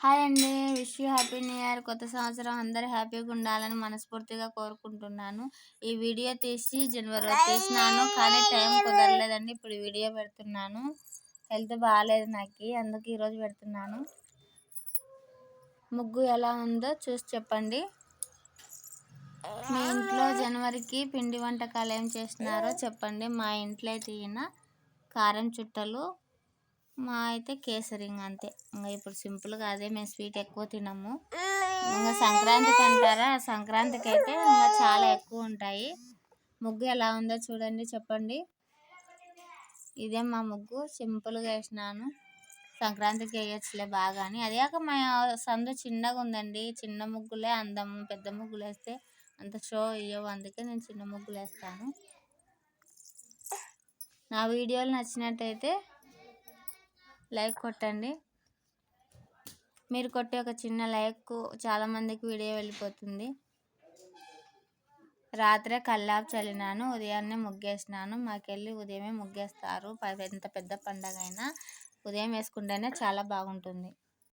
Hi అండి. Wish you happy new year కొత్త సంవత్సరం. అందరూ హ్యాపీగా ఉండాలని మనస్ఫూర్తిగా కోరుకుంటున్నాను. ఈ వీడియో తీసి జనవరిలో తీసినాను కానీ టైం కుదరలేదండి. ఇప్పుడు వీడియో పెడుతున్నాను. హెల్త్ బాగాలేదు నాకు. అందుకు ఈరోజు పెడుతున్నాను. ముగ్గు ఎలా ఉందో చూసి చెప్పండి. మీ ఇంట్లో జనవరికి పిండి వంటకాలు ఏం చేస్తున్నారో చెప్పండి. మా ఇంట్లో తీయిన కారం చుట్టలు మా అయితే కేసరింగ్ అంతే. ఇంకా ఇప్పుడు సింపుల్గా అదే మేము స్వీట్ ఎక్కువ తినము. ఇంకా సంక్రాంతికి అంటారా సంక్రాంతికి అయితే ఇంకా చాలా ఎక్కువ ఉంటాయి. ముగ్గు ఎలా ఉందో చూడండి చెప్పండి. ఇదే మా ముగ్గు సింపుల్గా వేసినాను. సంక్రాంతికి వేయచ్చులే బాగా అని అదే కాక మా సందు చిన్నగా ఉందండి. చిన్న ముగ్గులే అందము పెద్ద ముగ్గులు వేస్తే అంత షో ఇవ్వవు అందుకే నేను చిన్న ముగ్గులు వేస్తాను. నా వీడియోలు నచ్చినట్టయితే లైక్ కొట్టండి. మీరు కొట్టే ఒక చిన్న లైక్ చాలామందికి వీడియో వెళ్ళిపోతుంది. రాత్రే కల్లాపు చల్లినాను ఉదయాన్నే ముగ్గేసినాను. మాకెళ్ళి ఉదయమే ముగ్గేస్తారు. ఎంత పెద్ద పండగ అయినా ఉదయం వేసుకుంటేనే చాలా బాగుంటుంది.